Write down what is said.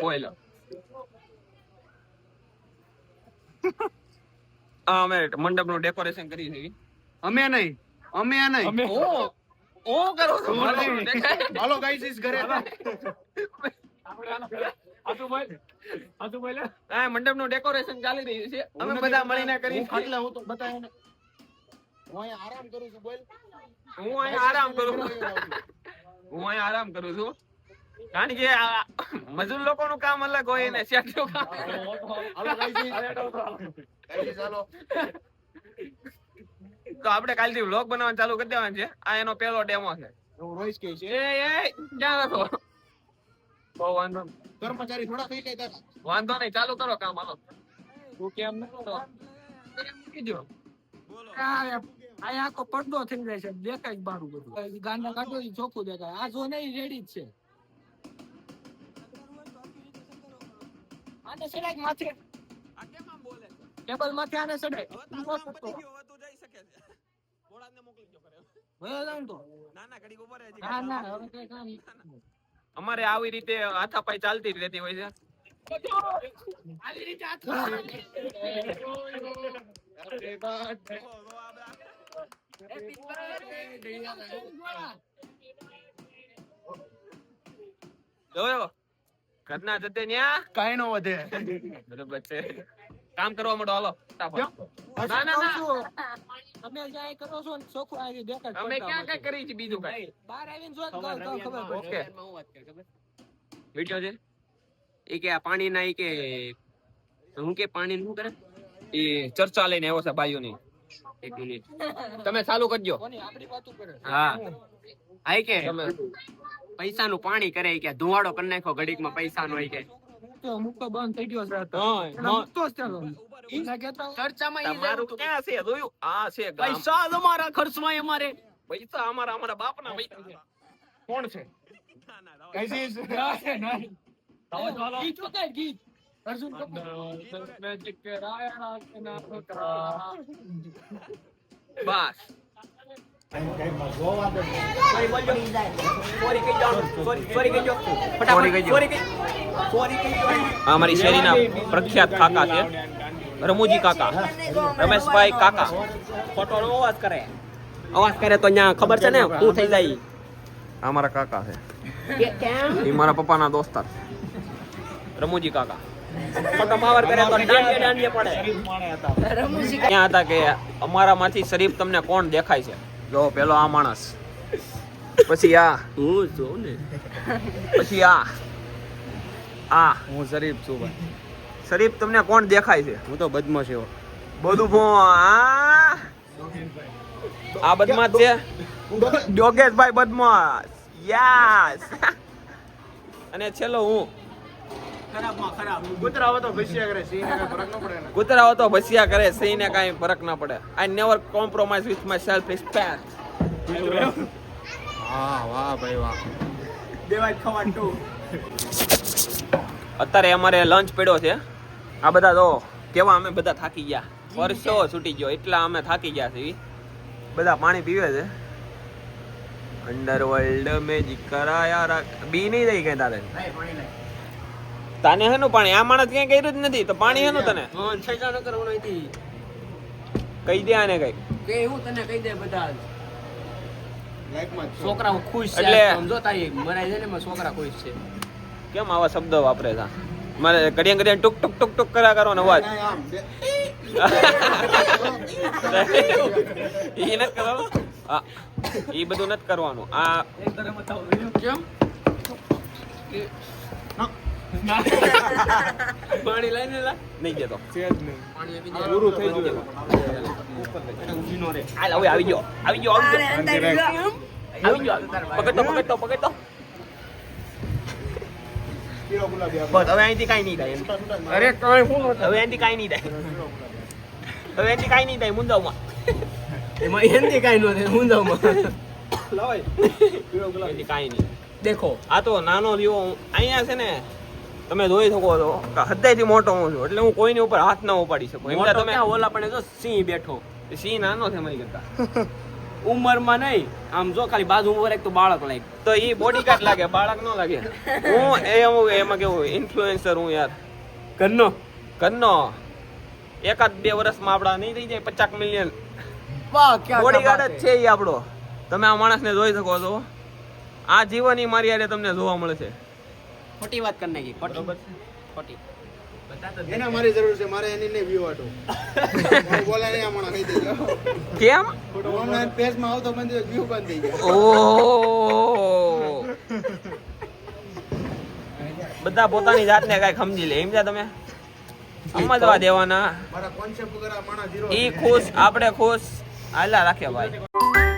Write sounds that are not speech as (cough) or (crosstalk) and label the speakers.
Speaker 1: બોલ આ અમે મંડપનું ડેકોરેશન કરી છે
Speaker 2: અમે નહીં. અમે નહીં.
Speaker 1: ઓ ઓ કરો છો?
Speaker 2: હાલો ગાઈસ ઇસ ઘરે.
Speaker 1: મંડપનું ડેકોરેશન ચાલી રહ્યું છે. અમે બધા મળીને કરી
Speaker 2: હું હું તો બતાવે હું અહીંયા આરામ કરું છું બોલ.
Speaker 1: હું અહીંયા આરામ કરું હું અહીંયા આરામ કરું છું. કારણ કે મજૂર લોકો નું કામ અલગ હોય ને શેઠનું કામ તો આપણે કાલથી વ્લોગ બનાવવાનું ચાલુ કરી દેવાનું છે. આ એનો પહેલો ડેમો છે.
Speaker 2: હું રોઈશ કે છે.
Speaker 1: એ એ ક્યાં હતો? બહુ વાંધો
Speaker 2: કર્મચારી થોડા થઈ જાય
Speaker 1: વાંધો નહીં ચાલુ કરો કામ હાલો. તું કેમ ન કરો? એમ કીજો
Speaker 3: આ આખો પડદો થઈ જાય છે દેખાય બારું બધું. ગાંડા કાઢો ચોખ્ખું દેખાય. આ જો નહીં રેડી જ છે. આને સડાય કે માથે. ટેબલ માથે આને સડાય. ઊભો થતો. વયો જાય ને તો. ના ના હવે કઈ કામ.
Speaker 1: અમારે આવી રીતે હાથાપાઈ ચાલતી જ રહેતી હોય છે.
Speaker 3: આવી રીતે હાથ
Speaker 1: જોયો? ઘરના જતે ન્યા?
Speaker 2: કાઈ નો વધે.
Speaker 1: બરોબર છે. કામ કરવા માંડો હાલો ફટાફટ. ના ના ના.
Speaker 3: તમે જાય કરો છો ને ચોખ્ખું આવી દેખાય
Speaker 1: અમે ક્યાં કઈ કરી છે બીજું કઈ?
Speaker 3: બહાર આવીને જો ખબર પડે.
Speaker 1: ઓકે. વિડિયો છે? એ કે આ પાણી ના કે હું કે પાણી શું કરે? એ ચર્ચા લઈને આવ્યો છે ભાઈઓની. એક મિનિટ. તમે ચાલુ કરજો.
Speaker 3: કોની આપણી
Speaker 4: હા. આઈ કે પૈસાનું પાણી કરે કે ધુવાડો કરી નાખો ઘડીકમાં પૈસાનો હોય કે.
Speaker 3: મુક્કો બંધ થઈ ગયો છે
Speaker 4: ચર્ચામાં
Speaker 1: તમારું ક્યાં છે? જોયું? આ છે
Speaker 4: પૈસા તમારા ખર્ચમાં અમારે
Speaker 1: પૈસા અમારા અમારા બાપના પૈસા.
Speaker 2: કોણ છે?
Speaker 3: ગીત અર્જુન કપૂર.
Speaker 1: બસ. અમારી શેરીના પ્રખ્યાત કાકા છે. રમુજી કાકા. રમેશભાઈ કાકા.
Speaker 4: ખોટો અવાજ કરે. અવાજ કરે તો અહીંયા ખબર છે ને? શું થઈ જાય.
Speaker 1: અમારા મારા કાકા છે. એ મારા પપ્પાના દોસ્તાર રમુજી કાકા. અમારામાંથી શરીફ તમને કોણ દેખાય છે? જો પેલો આ માણસ. પછી આ.
Speaker 4: હું જોઉં ને.
Speaker 1: પછી આ. આ.
Speaker 2: હું શરીફ છું ભાઈ.
Speaker 1: શરીફ તમને કોણ દેખાય છે?
Speaker 2: હું તો બદમાશ એવો.
Speaker 1: બધું આ. આ બદમાશ છે? યોગેશભાઈ બદમાશ. યસ. અને છેલ્લો હું.
Speaker 4: ખરાબમાં ખરાબ.
Speaker 2: કૂતરા આવે તો ભસ્યા કરે સિંહ ને કઈ ફરક ન પડે ને.
Speaker 1: કૂતરાઓ તો ભસ્યા કરે સિંહને કાંઈ ફરક ના પડે. I never compromise with my self respect
Speaker 2: વાહ વાહ ભાઈ વાહ.
Speaker 4: દેવાય ખવાડ ટુ.
Speaker 1: અત્યારે અમારે લંચ પડ્યો છે. આ બધા તો કેવા અમે બધા થાકી ગયા. વર્ષો છૂટી ગયો એટલા અમે થાકી ગયા છે બધા પાણી પીવે છે. અંડરવર્લ્ડ મેજિક કરાયા બી નહીં દઈ કઈ તારે. તાને હેનું પાણી આ માણસ ક્યાંય કર્યું જ નથી તો પાણી હેનું તને?
Speaker 4: હા છેજા ન કરવાનો હતી
Speaker 1: કહી દે આને કઈ
Speaker 4: કે હું તને કહી દે બધા. છોકરાઓ ખુશ છે
Speaker 1: એટલે-
Speaker 4: સમજો તારી મરાઈ છે ને છોકરા ખુશ છે.
Speaker 1: કેમ આવા શબ્દો વાપરે છે? મારે ઘડિયા ઘડિયા ટુક ટુક ટુક ટુક કર્યા કરવાનો અવાજ.
Speaker 2: નહીં, (laughs)
Speaker 1: ઈ નથી કરવાનું? હા ઈ બધું નથી કરવાનું. આ
Speaker 4: કેમ? પાણી લઈને લા.
Speaker 1: નહીં
Speaker 4: જતો
Speaker 1: પૂરું થઈ ગયું.
Speaker 4: ઊભી નો રે.
Speaker 1: હાલ હવે આવી ગયો. આવી ગયો આવી ગયો. આવી ગયો પકડતો પકડતો પકડતો.
Speaker 2: પીળો ગુલાબી આપો.
Speaker 1: બસ હવે અહીંથી કાંઈ નહીં થાય અરે કાંઈ હું હવે અહીંથી કાંઈ નહીં થાય. હવે અહીંથી કાંઈ નહીં થાય મુંજાવમાં.
Speaker 4: એમાં હિન્દી કાઈ નો થાય હું જાઉં
Speaker 2: લાવાય. પીળો ગુલાબી.
Speaker 1: અહીંથી કાંઈ નહીં.
Speaker 4: દેખો.
Speaker 1: આ તો નાનો રહ્યો. અહીંયા છે ને તમે જોઈ શકો છો. કે હૃદયથી મોટો હું છું એટલે હું કોઈની ઉપર હાથ ના ઉપાડી શકું. એમ તમે
Speaker 4: ઓલા પણ જો સિંહ બેઠો.
Speaker 1: સિંહ નાનો છે મારી કરતા.
Speaker 4: ઉંમરમાં નહીં આમ જો ખાલી બાજુ ઉપર એક તો બાળક લાગે.
Speaker 1: તો ઈ બોડીગાર્ડ લાગે બાળક નો લાગે. હું એ હું એમાં કેવું ઇન્ફ્લુએન્સર હું યાર.
Speaker 4: ઘરનો?
Speaker 1: ઘરનો. એકાદ બે વર્ષમાં આપડા નહીં થઈ જાય પચાસ મિલિયન
Speaker 3: બોડી
Speaker 1: બોડીગાર્ડ જ છે. એ આપણો. તમે આ માણસને જોઈ શકો છો. આ જીવન ઈ મારી યારે તમને જોવા મળે છે
Speaker 4: ખોટી વાત કરી નાખી ખોટી. ખોટી.
Speaker 2: એને મારી જરૂર છે મારે એની નહીં વ્યૂ વાટો હું બોલે નહીં આ કહી દેજો.
Speaker 1: કેમ?
Speaker 2: ઓનલાઈન પેજમાં આવતો મને વ્યૂ બંધ થઈ ગયા.
Speaker 1: ઓ બધા પોતાની જાતને કઈ સમજી લે. સમજ્યા તમે? સમજવા દેવાના.
Speaker 2: મારા કોન્સેપ્ટ વગર આ માણસ zero
Speaker 1: ઈ ખુશ આપણે ખુશ. હાલા રાખ્યા ભાઈ.